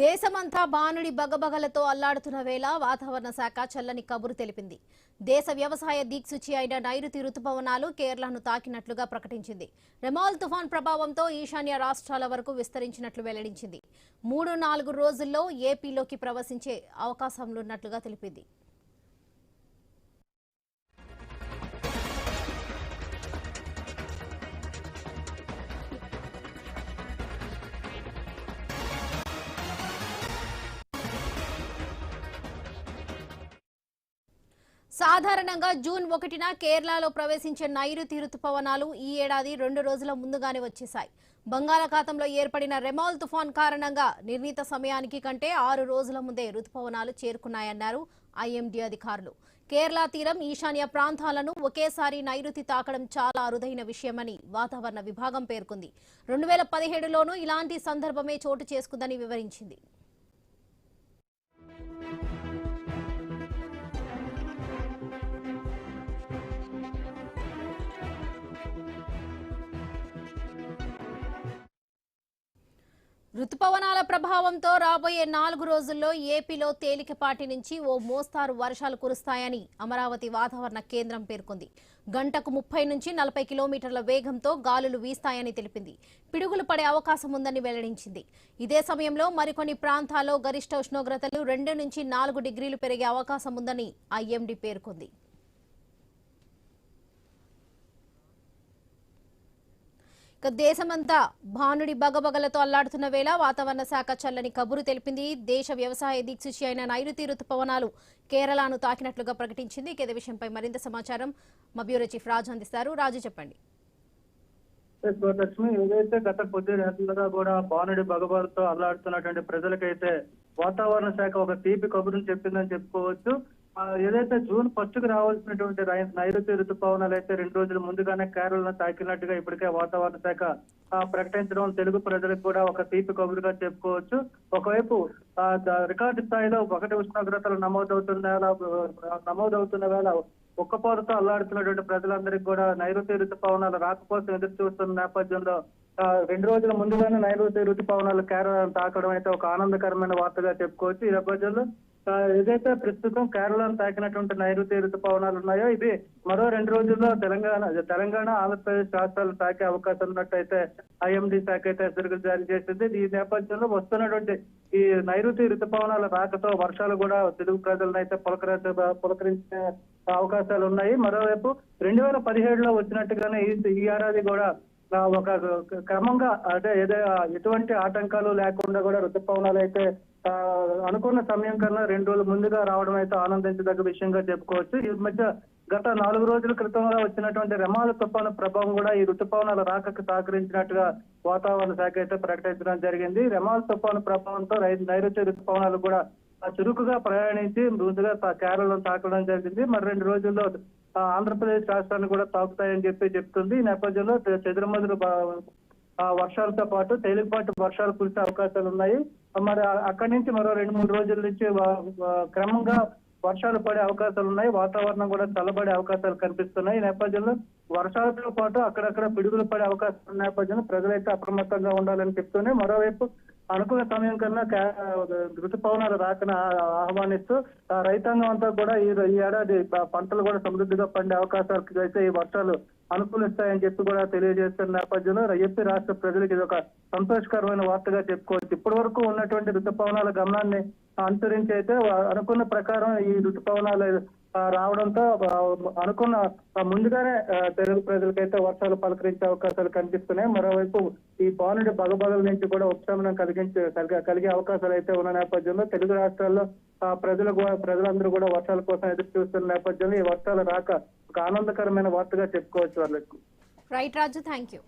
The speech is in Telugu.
దేశమంతా బానుడి బగబగలతో అల్లాడుతున్న వేళ వాతావరణ శాఖ చల్లని కబురు తెలిపింది. దేశ వ్యవసాయ దీక్సూచి అయిన నైరుతి రుతుపవనాలు కేరళను తాకినట్లుగా ప్రకటించింది. రెమాల్ తుఫాన్ ప్రభావంతో ఈశాన్య రాష్ట్రాల వరకు విస్తరించినట్లు వెల్లడించింది. మూడు నాలుగు రోజుల్లో ఏపీలోకి ప్రవశించే అవకాశంలున్నట్లుగా తెలిపింది. సాధారణంగా జూన్ ఒకటిన కేరళలో ప్రవేశించే నైరుతి రుతుపవనాలు ఈ ఏడాది రెండు రోజుల ముందుగానే వచ్చేశాయి. బంగాళాఖాతంలో ఏర్పడిన రెమాల్ తుఫాన్ కారణంగా నిర్ణీత సమయానికి కంటే ఆరు రోజుల ముందే రుతుపవనాలు చేరుకున్నాయన్నారు ఐఎండీ అధికారులు. కేరళ తీరం ఈశాన్య ప్రాంతాలను ఒకేసారి నైరుతి తాకడం చాలా అరుదైన విషయమని వాతావరణ విభాగం పేర్కొంది. రెండు వేల పదిహేడులోనూ ఇలాంటి సందర్భమే చోటు చేసుకుందని వివరించింది. రుతుపవనాల ప్రభావంతో రాబోయే నాలుగు రోజుల్లో ఏపీలో తేలికపాటి నుంచి ఓ మోస్తారు వర్షాలు కురుస్తాయని అమరావతి వాతావరణ కేంద్రం పేర్కొంది. గంటకు ముప్పై నుంచి నలభై కిలోమీటర్ల వేగంతో గాలులు వీస్తాయని తెలిపింది. పిడుగులు పడే అవకాశం ఉందని వెల్లడించింది. ఇదే సమయంలో మరికొన్ని ప్రాంతాల్లో గరిష్ట ఉష్ణోగ్రతలు రెండు నుంచి నాలుగు డిగ్రీలు పెరిగే అవకాశం ఉందని ఐఎండీ పేర్కొంది. దేశమంతా భానుడి బగబగలతో అల్లాడుతున్న వేళ వాతావరణ శాఖ చల్లని కబురు తెలిపింది. దేశ వ్యవసాయ దిక్సూచి అయిన నైరుతి రుతుపవనాలు కేరళను తాకినట్లుగా ప్రకటించింది. ఇక విషయంపై మరింత సమాచారం మా బ్యూరో చీఫ్ రాజు అందిస్తారు. రాజు చెప్పండి. లక్ష్మి ఏదైతే గత కొద్ది రోజులుగా కూడా భానుడి బగబగలతో అల్లాడుతున్నటువంటి ప్రజలకైతే వాతావరణ శాఖ ఒక తీపి కబురుని చెప్పిందని చెప్పుకోవచ్చు. ఏదైతే జూన్ ఫస్ట్కి రావాల్సినటువంటి నైరుతి ఋతుపవనాలు అయితే రెండు రోజుల ముందుగానే కేరళను తాకినట్టుగా ఇప్పటికే వాతావరణ శాఖ ప్రకటించడం తెలుగు ప్రజలకు కూడా ఒక తీపి కబురుగా చెప్పుకోవచ్చు. ఒకవైపు రికార్డు స్థాయిలో ఒకటి ఉష్ణోగ్రతలు నమోదవుతున్న వేళ నమోదవుతున్న వేళ ఉక్కపోతతో అల్లాడుతున్నటువంటి ప్రజలందరికీ కూడా నైరుతి ఋతుపవనాలు రాకపోతే ఎదురు చూస్తున్న నేపథ్యంలో రెండు రోజుల ముందుగానే నైరుతి ఋతుపవనాలు కేరళను తాకడం అయితే ఒక ఆనందకరమైన వార్తగా చెప్పుకోవచ్చు. ఈ నేపథ్యంలో ఏదైతే ప్రస్తుతం కేరళను తాకినటువంటి నైరుతి ఋతుపవనాలు ఉన్నాయో ఇది మరో రెండు రోజుల్లో తెలంగాణ తెలంగాణ ఆంధ్రప్రదేశ్ రాష్ట్రాలు తాకే అవకాశం ఉన్నట్టయితే ఐఎండి శాఖ అయితే హెచ్చరికలు జారీ చేసింది. ఈ నేపథ్యంలో వస్తున్నటువంటి ఈ నైరుతి ఋతుపవనాల రాకతో వర్షాలు కూడా తెలుగు ప్రజలను అయితే పులకరించ పులకరించే అవకాశాలు ఉన్నాయి. మరోవైపు రెండు వేల పదిహేడులో వచ్చినట్టుగానే ఈ ఏడాది కూడా ఒక క్రమంగా అంటే ఏదో ఎటువంటి ఆటంకాలు లేకుండా కూడా ఋతుపవనాలు అయితే అనుకున్న సమయం కన్నా రెండు రోజులు ముందుగా రావడం అయితే ఆనందించదగ్గ విషయంగా చెప్పుకోవచ్చు. ఈ మధ్య గత నాలుగు రోజుల క్రితంగా వచ్చినటువంటి రెమాల తుఫాను ప్రభావం కూడా ఈ ఋతుపవనాల రాకకు సహకరించినట్టుగా వాతావరణ శాఖ అయితే ప్రకటించడం జరిగింది. రెమాల తుఫాను ప్రభావంతో నైరుతి ఋతుపవనాలు కూడా చురుకుగా ప్రయాణించి ముందుగా తా- కేరళను తాకడం జరిగింది. మరి రెండు రోజుల్లో ఆంధ్రప్రదేశ్ రాష్ట్రాన్ని కూడా తాకుతాయని చెప్పి చెప్తుంది. ఈ నేపథ్యంలో చె- చెదురుమదురు వర్షాలతో పాటు తేలికపాటు వర్షాలు కురిసే అవకాశాలు ఉన్నాయి. మరి అక్కడి నుంచి మరో రెండు మూడు రోజుల నుంచి క్రమంగా వర్షాలు పడే అవకాశాలు ఉన్నాయి. వాతావరణం కూడా చల్లబడే అవకాశాలు కనిపిస్తున్నాయి. ఈ నేపథ్యంలో వర్షాలతో పాటు అక్కడక్కడ పిడుగులు పడే అవకాశాలు నేపథ్యంలో ప్రజలైతే అప్రమత్తంగా ఉండాలని చెప్తూనే మరోవైపు అనుకున్న సమయం కన్నా ఋతుపవనాలు రాకన ఆహ్వానిస్తూ రైతాంగం అంతా కూడా ఈ ఈ ఏడాది పంటలు కూడా సమృద్ధిగా పండే అవకాశాలు అయితే ఈ వర్షాలు అనుకూలిస్తాయని చెప్పి కూడా తెలియజేస్తున్న నేపథ్యంలో ఏపీ రాష్ట్ర ప్రజలకు ఇది ఒక సంతోషకరమైన వార్తగా చెప్పుకోవచ్చు. ఇప్పటి వరకు ఉన్నటువంటి ఋతుపవనాల గమనాన్ని అనుసరించి అయితే అనుకున్న ప్రకారం ఈ ఋతుపవనాలు రావడంతో అనుకున్న ముందుగానే తెలుగు ప్రజలకైతే వర్షాలు పలకరించే అవకాశాలు కనిపిస్తున్నాయి. మరోవైపు ఈ బానుడి బగబగల నుంచి కూడా ఉపశమనం కలిగించే కలిగే కలిగే అవకాశాలు అయితే ఉన్న నేపథ్యంలో తెలుగు రాష్ట్రాల్లో ఆ, ప్రజలు కూడా- ప్రజలందరూ కూడా వర్షాల కోసం ఎదురు చూస్తున్న నేపథ్యంలో ఈ వర్షాలు రాక ఒక ఆనందకరమైన వార్తగా చెప్పుకోవచ్చు వాళ్ళకు రైట్ రాజు థ్యాంక్ యూ